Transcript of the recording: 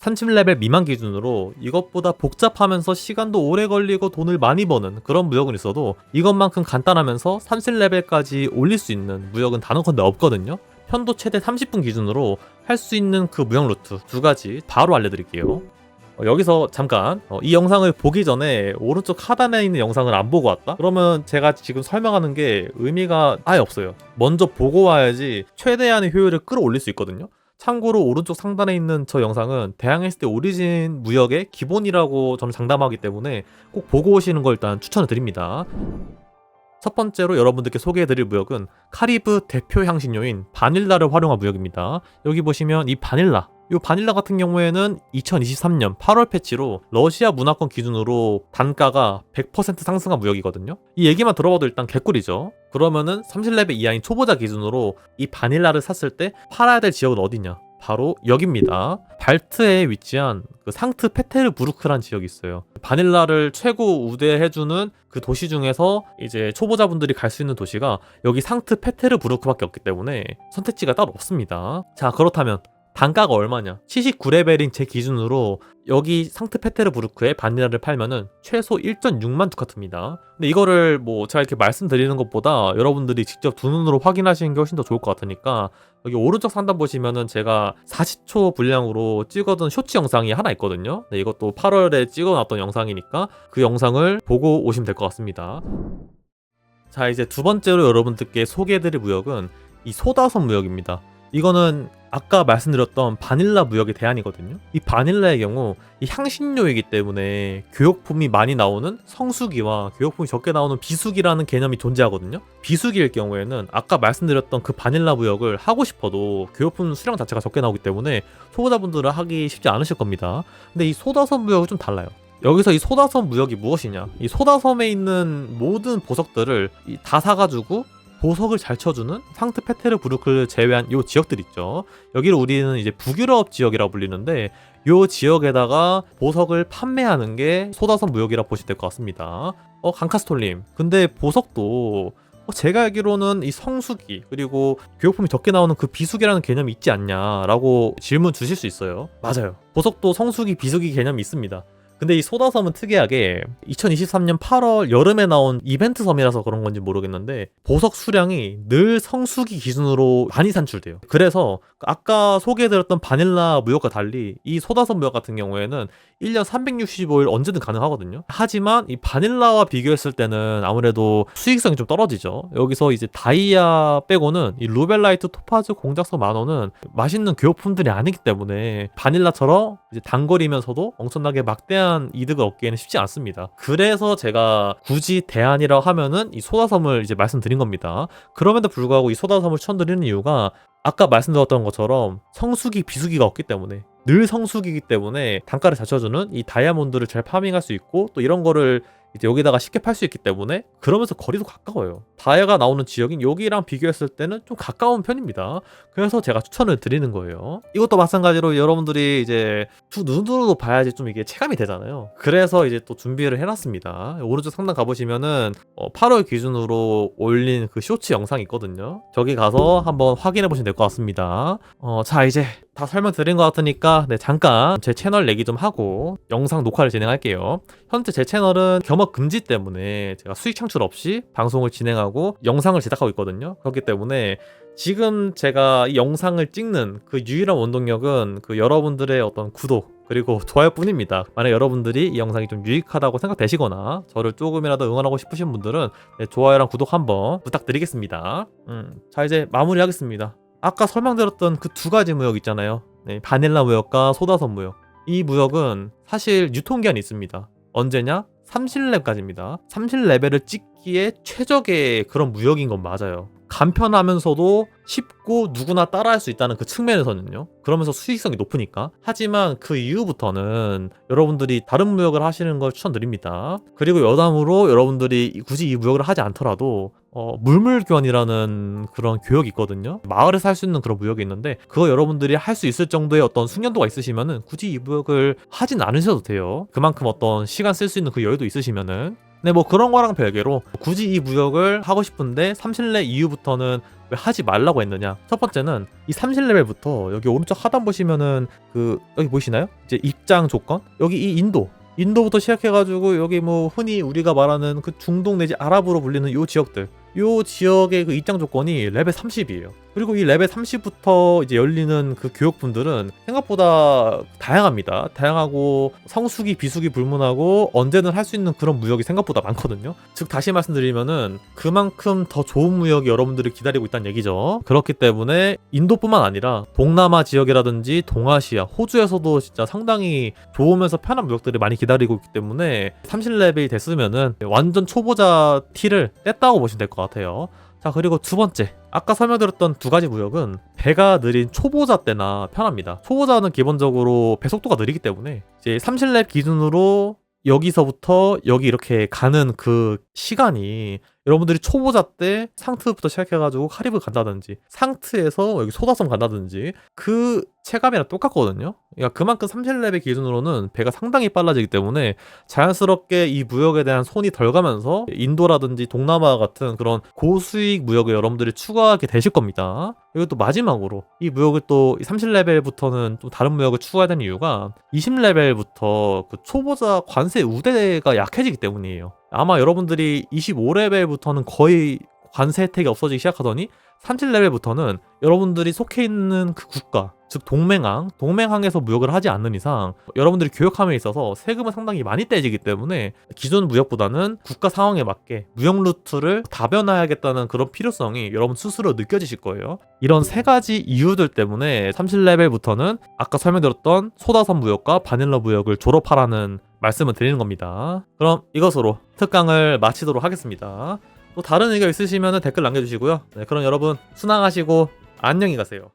30레벨 미만 기준으로 이것보다 복잡하면서 시간도 오래 걸리고 돈을 많이 버는 그런 무역은 있어도 이것만큼 간단하면서 30레벨까지 올릴 수 있는 무역은 단언컨대 없거든요. 편도 최대 30분 기준으로 할 수 있는 그 무역 루트 두 가지 바로 알려드릴게요. 어, 여기서 잠깐 어, 이 영상을 보기 전에 오른쪽 하단에 있는 영상을 안 보고 왔다? 그러면 제가 지금 설명하는 게 의미가 아예 없어요. 먼저 보고 와야지 최대한의 효율을 끌어올릴 수 있거든요. 참고로 오른쪽 상단에 있는 저 영상은 대항했을 때 오리진 무역의 기본이라고 저는 장담하기 때문에 꼭 보고 오시는 걸 일단 추천을 드립니다. 첫 번째로 여러분들께 소개해드릴 무역은 카리브 대표 향신료인 바닐라를 활용한 무역입니다. 여기 보시면 이 바닐라 이 바닐라 같은 경우에는 2023년 8월 패치로 러시아 문화권 기준으로 단가가 100% 상승한 무역이거든요. 이 얘기만 들어봐도 일단 개꿀이죠. 그러면은 30레벨 이하인 초보자 기준으로 이 바닐라를 샀을 때 팔아야 될 지역은 어디냐? 바로 여기입니다. 발트에 위치한 그 상트 페테르부르크란 지역이 있어요. 바닐라를 최고 우대해주는 그 도시 중에서 이제 초보자분들이 갈 수 있는 도시가 여기 상트 페테르부르크밖에 없기 때문에 선택지가 따로 없습니다. 자 그렇다면 단가가 얼마냐? 79레벨인 제 기준으로 여기 상트 페테르부르크에 바닐라를 팔면은 최소 1.6만 두카트입니다. 근데 이거를 뭐 제가 이렇게 말씀드리는 것보다 여러분들이 직접 두 눈으로 확인하시는 게 훨씬 더 좋을 것 같으니까 여기 오른쪽 상단 보시면은 제가 40초 분량으로 찍어둔 쇼츠 영상이 하나 있거든요. 네, 이것도 8월에 찍어놨던 영상이니까 그 영상을 보고 오시면 될 것 같습니다. 자 이제 두 번째로 여러분들께 소개해드릴 무역은 이 소다섬 무역입니다. 이거는 아까 말씀드렸던 바닐라 무역의 대안이거든요. 이 바닐라의 경우 이 향신료이기 때문에 교역품이 많이 나오는 성수기와 교역품이 적게 나오는 비수기라는 개념이 존재하거든요. 비수기일 경우에는 아까 말씀드렸던 그 바닐라 무역을 하고 싶어도 교역품 수량 자체가 적게 나오기 때문에 초보자분들은 하기 쉽지 않으실 겁니다. 근데 이 소다섬 무역은 좀 달라요. 여기서 이 소다섬 무역이 무엇이냐? 이 소다섬에 있는 모든 보석들을 이다 사가지고 보석을 잘 쳐주는 상트 페테르부르크를 제외한 요 지역들 있죠. 여기를 우리는 이제 북유럽 지역이라고 불리는데 요 지역에다가 보석을 판매하는 게 소다섬 무역이라 보시면 될 것 같습니다. 어 강카스톨님, 근데 보석도 어, 제가 알기로는 이 성수기 그리고 교육품이 적게 나오는 그 비수기라는 개념이 있지 않냐라고 질문 주실 수 있어요. 맞아요. 보석도 성수기, 비수기 개념이 있습니다. 근데 이 소다섬은 특이하게 2023년 8월 여름에 나온 이벤트 섬이라서 그런 건지 모르겠는데 보석 수량이 늘 성수기 기준으로 많이 산출돼요. 그래서 아까 소개해드렸던 바닐라 무역과 달리 이 소다섬 무역 같은 경우에는 1년 365일 언제든 가능하거든요. 하지만 이 바닐라와 비교했을 때는 아무래도 수익성이 좀 떨어지죠. 여기서 이제 다이아 빼고는 이 루벨라이트, 토파즈, 공작석 만원은 맛있는 교육품들이 아니기 때문에 바닐라처럼 이제 단거리면서도 엄청나게 막대한 이득을 얻기에는 쉽지 않습니다. 그래서 제가 굳이 대안이라고 하면은 이 소다섬을 이제 말씀드린 겁니다. 그럼에도 불구하고 이 소다섬을 추천드리는 이유가 아까 말씀드렸던 것처럼 성수기, 비수기가 없기 때문에 늘 성수기이기 때문에 단가를 잘 쳐주는 이 다이아몬드를 잘 파밍할 수 있고 또 이런 거를 이제 여기다가 쉽게 팔 수 있기 때문에 그러면서 거리도 가까워요. 다이아가 나오는 지역인 여기랑 비교했을 때는 좀 가까운 편입니다. 그래서 제가 추천을 드리는 거예요. 이것도 마찬가지로 여러분들이 이제 두 눈으로도 봐야지 좀 이게 체감이 되잖아요. 그래서 이제 또 준비를 해놨습니다. 오른쪽 상단 가보시면은 어, 8월 기준으로 올린 그 쇼츠 영상이 있거든요. 저기 가서 한번 확인해 보시면 될 것 같습니다. 어, 자 이제 다 설명드린 것 같으니까 네, 잠깐 제 채널 얘기 좀 하고 영상 녹화를 진행할게요. 현재 제 채널은 겸업 금지 때문에 제가 수익 창출 없이 방송을 진행하고 영상을 제작하고 있거든요. 그렇기 때문에 지금 제가 이 영상을 찍는 그 유일한 원동력은 그 여러분들의 어떤 구독 그리고 좋아요 뿐입니다. 만약 여러분들이 이 영상이 좀 유익하다고 생각되시거나 저를 조금이라도 응원하고 싶으신 분들은 네, 좋아요랑 구독 한번 부탁드리겠습니다. 음, 자 이제 마무리하겠습니다. 아까 설명드렸던 그 두 가지 무역 있잖아요. 네, 바닐라 무역과 소다섬 무역. 이 무역은 사실 유통기한이 있습니다. 언제냐? 30렙까지입니다. 30레벨을 찍기에 최적의 그런 무역인 건 맞아요. 간편하면서도 쉽고 누구나 따라할 수 있다는 그 측면에서는요. 그러면서 수익성이 높으니까. 하지만 그 이후부터는 여러분들이 다른 무역을 하시는 걸 추천드립니다. 그리고 여담으로 여러분들이 굳이 이 무역을 하지 않더라도 어, 물물교환이라는 그런 교역이 있거든요. 마을에서 할 수 있는 그런 무역이 있는데 그거 여러분들이 할 수 있을 정도의 어떤 숙련도가 있으시면은 굳이 이 무역을 하진 않으셔도 돼요. 그만큼 어떤 시간 쓸 수 있는 그 여유도 있으시면은 근데 뭐 그런 거랑 별개로 굳이 이 무역을 하고 싶은데 30레 이후부터는 왜 하지 말라고 했느냐 첫 번째는 이 30레벨부터 여기 오른쪽 하단 보시면은 그 여기 보이시나요? 이제 입장 조건 여기 이 인도 인도부터 시작해가지고 여기 뭐 흔히 우리가 말하는 그 중동 내지 아랍으로 불리는 요 지역들 요 지역의 그 입장 조건이 레벨 30이에요. 그리고 이 레벨 30부터 이제 열리는 그 교육분들은 생각보다 다양합니다. 다양하고 성수기, 비수기 불문하고 언제든 할 수 있는 그런 무역이 생각보다 많거든요. 즉 다시 말씀드리면은 그만큼 더 좋은 무역이 여러분들을 기다리고 있다는 얘기죠. 그렇기 때문에 인도뿐만 아니라 동남아 지역이라든지 동아시아, 호주에서도 진짜 상당히 좋으면서 편한 무역들이 많이 기다리고 있기 때문에 30레벨이 됐으면은 완전 초보자 티를 뗐다고 보시면 될 것 같아요. 자 그리고 두 번째. 아까 설명드렸던 두 가지 무역은 배가 느린 초보자 때나 편합니다. 초보자는 기본적으로 배 속도가 느리기 때문에 이제 30렙 기준으로 여기서부터 여기 이렇게 가는 그 시간이 여러분들이 초보자 때 상트부터 시작해가지고 카리브 간다든지 상트에서 여기 소다섬 간다든지 그 체감이랑 똑같거든요. 그러니까 그만큼 30렙의 기준으로는 배가 상당히 빨라지기 때문에 자연스럽게 이 무역에 대한 손이 덜 가면서 인도라든지 동남아 같은 그런 고수익 무역을 여러분들이 추가하게 되실 겁니다. 그리고 또 마지막으로 이 무역을 또 30레벨부터는 좀 다른 무역을 추가해야 되는 이유가 20레벨부터 그 초보자 관세 우대가 약해지기 때문이에요. 아마 여러분들이 25레벨부터는 거의 관세 혜택이 없어지기 시작하더니 37레벨부터는 여러분들이 속해 있는 그 국가, 즉 동맹항, 동맹항에서 무역을 하지 않는 이상 여러분들이 교역함에 있어서 세금은 상당히 많이 떼지기 때문에 기존 무역보다는 국가 상황에 맞게 무역 루트를 다변화해야겠다는 그런 필요성이 여러분 스스로 느껴지실 거예요. 이런 세 가지 이유들 때문에 30레벨부터는 아까 설명드렸던 소다선 무역과 바닐라 무역을 졸업하라는 말씀을 드리는 겁니다. 그럼 이것으로 특강을 마치도록 하겠습니다. 또 다른 의견 있으시면 댓글 남겨주시고요. 네, 그럼 여러분 순항하시고 안녕히 가세요.